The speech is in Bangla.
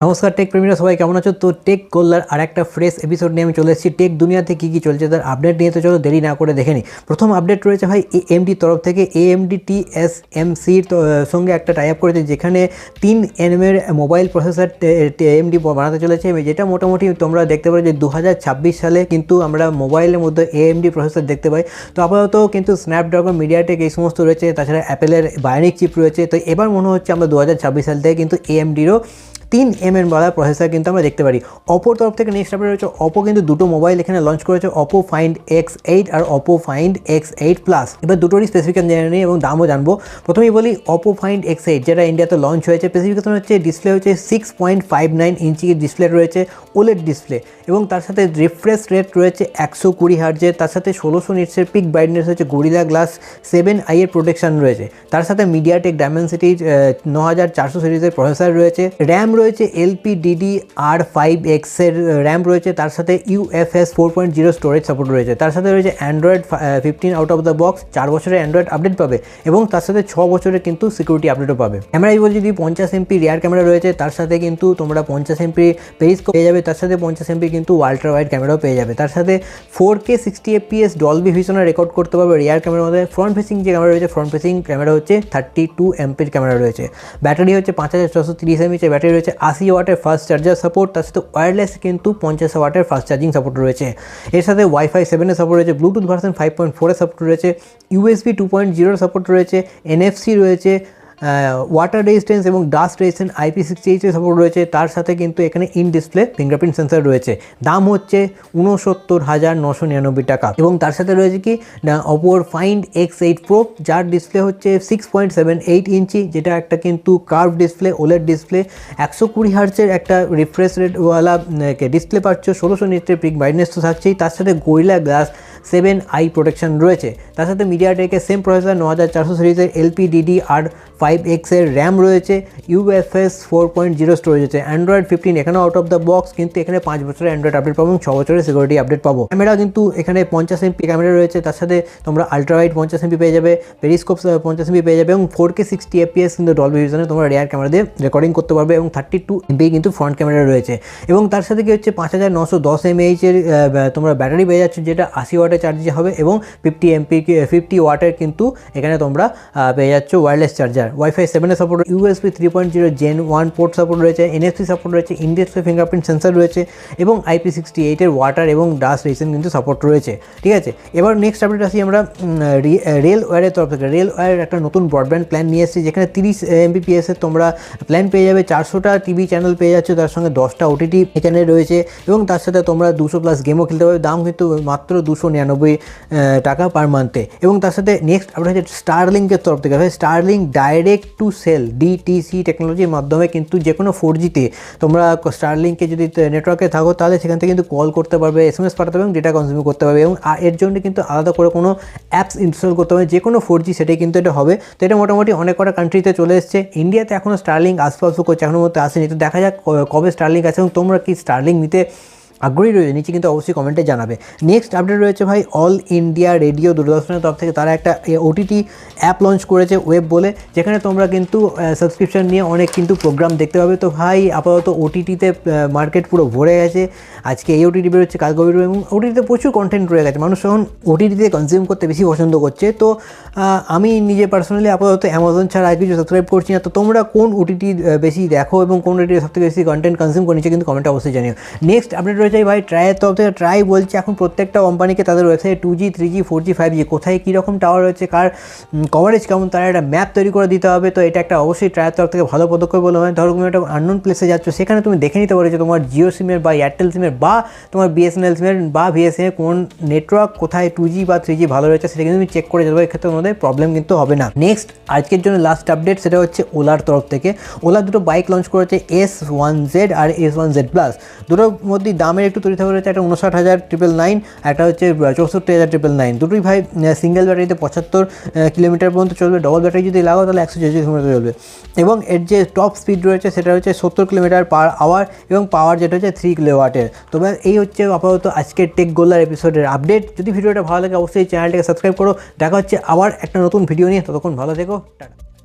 নমস্কার টেক প্রেমীরা, সবাই কেমন আছো? তো টেক গোল্লার আর একটা ফ্রেশ এপিসোড নিয়ে আমি চলে এসেছি। টেক দুনিয়াতে কী কী চলছে তার আপডেট নিয়ে, তো চলো দেরি না করে দেখে নিই। প্রথম আপডেট রয়েছে ভাই এ এএমডি তরফ থেকে। এএমডি টি এস এম সির সঙ্গে একটা টাই আপ করেছে, যেখানে তিন এনএমের মোবাইল প্রসেসর এএমডি বানাতে চলেছে। যেটা মোটামুটি তোমরা দেখতে পারো যে দু হাজার ছাব্বিশ সালে কিন্তু আমরা মোবাইলের মধ্যে এএমডি প্রসেসর দেখতে পাই। তো আপাতত কিন্তু স্ন্যাপড্রাগন মিডিয়াটেক এই সমস্ত রয়েছে। তাছাড়া অ্যাপেলের বায়োনিক চিপ রয়েছে। তো এবার মনে হচ্ছে আমরা দু হাজার ছাব্বিশ সাল থেকে কিন্তু এএমডিরও তিন এম এম বালা প্রসেসর কিন্তু আমরা দেখতে পারি। অপোর তরফ থেকে নেক্সট আপডেট রয়েছে অপো কিন্তু দুটো মোবাইল এখানে লঞ্চ করেছে অপো ফাইন্ড এক্স এইট আর Oppo Find X eight plus এবার দুটোরই স্পেসিফিকেশন জেনে নিই এবং দামও জানব। প্রথমেই বলি অপো ফাইন্ড এক্স এইট যেটা ইন্ডিয়াতে লঞ্চ হয়েছে। স্পেসিফিকেশন হচ্ছে ডিসপ্লে হচ্ছে six point five nine inch display রয়েছে ওলেড ডিসপ্লে এবং তার সাথে রিফ্রেশ রেট রয়েছে একশো কুড়ি হার্জের তার সাথে ষোলোশো নিটসের পিক ব্রাইটনেস হচ্ছে গরিলা গ্লাস সেভেন আই এর প্রোটেকশন রয়েছে। তার সাথে মিডিয়াটেক ডায়মেন্সিটির ন হাজার চারশো সিরিজের প্রসেসর রয়েছে। র্যাম রয়েছে এলপি ডিডি আর ফাইভ এক্সের র্যাম রয়েছে, তার সাথে UFS four point zero storage support রয়েছে। তার সাথে রয়েছে Android fifteen out of the box চার বছরের অ্যান্ড্রয়েড আপডেট পাবে এবং তার সাথে ছ বছরের কিন্তু সিকিউরিটি আপডেটও পাবে। ক্যামেরাই বলছি যদি পঞ্চাশ এমপি রিয়ার ক্যামেরা রয়েছে, তার সাথে কিন্তু তোমরা পঞ্চাশ এমপি পেজ পেয়ে যাবে, তার সাথে পঞ্চাশ এমপি কিন্তু আল্ট্রা ওয়াইড ক্যামেরাও পেয়ে যাবে। তার সাথে four K sixty FPS Dolby ভিশনে record করতে পারবে রিয়ার ক্যামেরার মধ্যে। ফ্রন্ট ফেসিং যে ক্যামেরা রয়েছে ফ্রন্ট ফেসিং ক্যামেরা হচ্ছে থার্টি টু এমপির ক্যামেরা রয়েছে। ব্যাটারি হচ্ছে পাঁচ হাজার ছশো তিরিশ এমএচের ব্যাটারি রয়েছে। আশি ওয়াটের ফাস্ট চার্জার সাপোর্ট তার সাথে ওয়্যারলেস কিন্তু পঞ্চাশ ওয়াটের ফাস্ট চার্জিং সাপোর্ট রয়েছে। এর সাথে ওয়াইফাই সেভেনের সাপোর্ট রয়েছে ব্লুটুথ ভার্সন ফাইভ পয়েন্ট ফোরের সাপোর্ট রয়েছে ইউএসবি টু পয়েন্ট জিরোর সাপোর্ট রয়েছে এনএফসি রয়েছে ওয়াটার রেজিস্ট্যান্স এবং ডাস্ট রেজিস্ট্যান্স আইপি সিক্সটি এইচের সাপোর্ট রয়েছে। তার সাথে কিন্তু এখানে ইন ডিসপ্লে ফিঙ্গারপ্রিন্ট সেন্সার রয়েছে। দাম হচ্ছে উনসত্তর হাজার নশো নিরানব্বই টাকা। এবং তার সাথে রয়েছে কি? অপোর ফাইন্ড এক্স এইট প্রো যার ডিসপ্লে হচ্ছে six point seven eight inch, যেটা একটা কিন্তু কার্ভ ডিসপ্লে ওলের ডিসপ্লে একশো কুড়ি হার্চের একটা রিফ্রেশ রেটওয়ালা ডিসপ্লে পাচ্ছ। ষোলোশো নিটের পিক ব্রাইটনেস তো থাকছেই। তার সাথে Gorilla glass seven I protection রয়েছে। তার সাথে মিডিয়াটেকের সেম প্রসেসর ন হাজার চারশো সিরিজের এলপিডিডি আর ফাইভ এক্সের র্যাম রয়েছে UFS four point zero storage রয়েছে। অ্যান্ড্রয়েড ফিফটিন এখানে আউট অফ দ্য বক্স কিন্তু এখানে পাঁচ বছরের অ্যান্ড্রয়েড আপডেট পাবো এবং ছ বছরের সিকিউরিটি আপডেট পাবো। ক্যামেরা কিন্তু এখানে পঞ্চাশ এমপি ক্যামেরা রয়েছে, তার সাথে তোমরা আলট্রাওয়াইড পঞ্চাশ এমপি পেয়ে যাবে পেরিস্কোপ পঞ্চাশ এমপি পেয়ে যাবে এবং ফোর কে সিক্সটি এপিএস কিন্তু ডলবি ভিশনে তোমরা রেয়ার ক্যামেরা দিয়ে রেকর্ডিং করতে পারবে এবং থার্টি টু এমপি কিন্তু ফ্রন্ট ক্যামেরা রয়েছে। এবং তার সাথে কি হচ্ছে, পাঁচ হাজার নশো দশ এমএইচের তোমরা ব্যাটারি পেয়ে যাচ্ছ, যেটা আশি ওয়াটের চার্জে হবে এবং ফিফটি এমপি ফিফটি ওয়াটের কিন্তু এখানে তোমরা পেয়ে যাচ্ছ ওয়্যারলেস চার্জার ওয়াইফাই সেভেনের support USB three point zero gen one port support রয়েছে এনএফসি সাপোর্ট রয়েছে ইন্ডিয়াসপি ফিঙ্গারপ্রিন্ট সেন্সার রয়েছে এবং আইপি সিক্সটি এইটের ওয়াটার এবং ডাস্ট রেসেন কিন্তু সাপোর্ট রয়েছে। ঠিক আছে? এবার নেক্সট আপডেট আসি আমরা রেল ওয়ারের তরফ থেকে। রেল ওয়ারের একটা নতুন ব্রডব্যান্ড প্ল্যান নিয়ে এসেছি, যেখানে তিরিশ এমবিপিএসের তোমরা প্ল্যান পেয়ে যাবে। চারশোটা টিভি চ্যানেল পেয়ে যাচ্ছে, তার সঙ্গে দশটা ওটিটি এখানে রয়েছে এবং তার সাথে তোমরা দুশো প্লাস গেমও খেলতে পারবে। দাম কিন্তু মাত্র দুশো নিরানব্বই টাকা পার মান্থে এবং তার সাথে নেক্সট আপনার হচ্ছে স্টারলিংকের তরফ থেকে। Starlink direct to cell DTC টেকনোলজির মাধ্যমে কিন্তু যে কোনো ফোর জিতে তোমরা স্টারলিংকে যদি নেটওয়ার্কে থাকো, তাহলে সেখান থেকে কিন্তু কল করতে পারবে এস এম এস পাঠাতে পারবে এবং ডেটা কনজিউম করতে পারবে। এবং এর জন্য কিন্তু আলাদা করে কোনো অ্যাপস ইনস্টল করতে হবে। যে কোনো ফোর জি সেটাই কিন্তু এটা হবে। তো এটা মোটামুটি অনেক কটা কান্ট্রিতে চলে এসছে। ইন্ডিয়াতে এখনও স্টারলিং আসব করছে এখনও মধ্যে আসেনি। তো দেখা যাক কবে স্টারলিং আছে এবং তোমরা কি স্টারলিং নিতে আগ্রহী রয়েছে, নিচে কিন্তু অবশ্যই কমেন্টে জানাবে। নেক্সট আপডেট রয়েছে ভাই অল ইন্ডিয়া রেডিও দূরদর্শনের তরফ থেকে। তারা একটা ওটিটি অ্যাপ লঞ্চ করেছে ওয়েব বলে, যেখানে তোমরা কিন্তু সাবস্ক্রিপশন নিয়ে অনেক কিন্তু প্রোগ্রাম দেখতে পাবে। তো ভাই, আপাতত ওটিটিতে মার্কেট পুরো ভরে গেছে। আজকে এই ওটিটি বেরোচ্ছে কাল গভীর এবং ওটিটিতে প্রচুর কন্টেন্ট রয়ে গেছে। মানুষ এখন ওটিটিতে কনজিউম করতে বেশি পছন্দ করছে। তো আমি নিজে পার্সোনালি আপাতত অ্যামাজন ছাড়া আর কিছু সাবস্ক্রাইব করছি না। তো তোমরা কোন ওটিটি বেশি দেখো এবং কোন ওটিটি সবথেকে বেশি কন্টেন্ট কনজিউম করে, নিচে কিন্তু কমেন্টে অবশ্যই জানিও। নেক্সট আপডেট রয়েছে ভাই ট্রাইয়ের তরফ থেকে ট্রাই বলছে, এখন প্রত্যেকটা কোম্পানিকে তাদের ওয়েবসাইটে two G three G four G five G কোথায় কীরকম টাওয়ার রয়েছে, কার কভারেজ কেমন, তারা একটা ম্যাপ তৈরি করে দিতে হবে, তো এটা একটা অবশ্যই ট্রাইয়ের তরফ থেকে ভালো পদক্ষেপ বলে হয়। ধরো, তুমি একটা আননোন প্লেসে যাচ্ছ, সেখানে তুমি দেখে নিতে পারো যে তোমার জিও সিমের বা এয়ারটেল সিমের বা তোমার বিএসএনএল সিমের বা ভিএসএমের কোন নেটওয়ার্ক কোথায় টু জি বা থ্রি জি ভালো রয়েছে, সেটা কিন্তু তুমি চেক করে যাবে, এক্ষেত্রে তোমাদের প্রবলেম কিন্তু হবে না। নেক্সট আজকের জন্য লাস্ট আপডেট সেটা হচ্ছে ওলার তরফ থেকে। ওলা দুটো বাইক লঞ্চ করেছে এস ওয়ান জেড আর এস ওয়ান জেড প্লাস দুটোর মধ্যে দামের একটু তৈরি থাকা রয়েছে, একটা উনষাট হাজার ট্রিপল নাইন একটা হচ্ছে চৌষট্টি হাজার ট্রিপল নাইন দুটোই ভাই সিঙ্গেল ব্যাটারিতে পঁচাত্তর কিলোমিটার পর্যন্ত চলবে। ডবল ব্যাটারি যদি লাগাও, তাহলে একশো চল্লিশ কিলোমিটার চলবে। এবং এর যে টপ স্পিড রয়েছে, সেটা হচ্ছে সত্তর কিলোমিটার পার আওয়ার এবং পাওয়ার যেটা হচ্ছে থ্রি কিলোওয়াটের তবে এই হচ্ছে আপাতত আজকের টেক গোল্লার এপিসোডের আপডেট যদি ভিডিওটা ভালো লাগে, অবশ্যই চ্যানেলটাকে সাবস্ক্রাইব করো। দেখা হচ্ছে আবার একটা নতুন ভিডিও নিয়ে। ততক্ষণ ভালো থেকো, টাটা।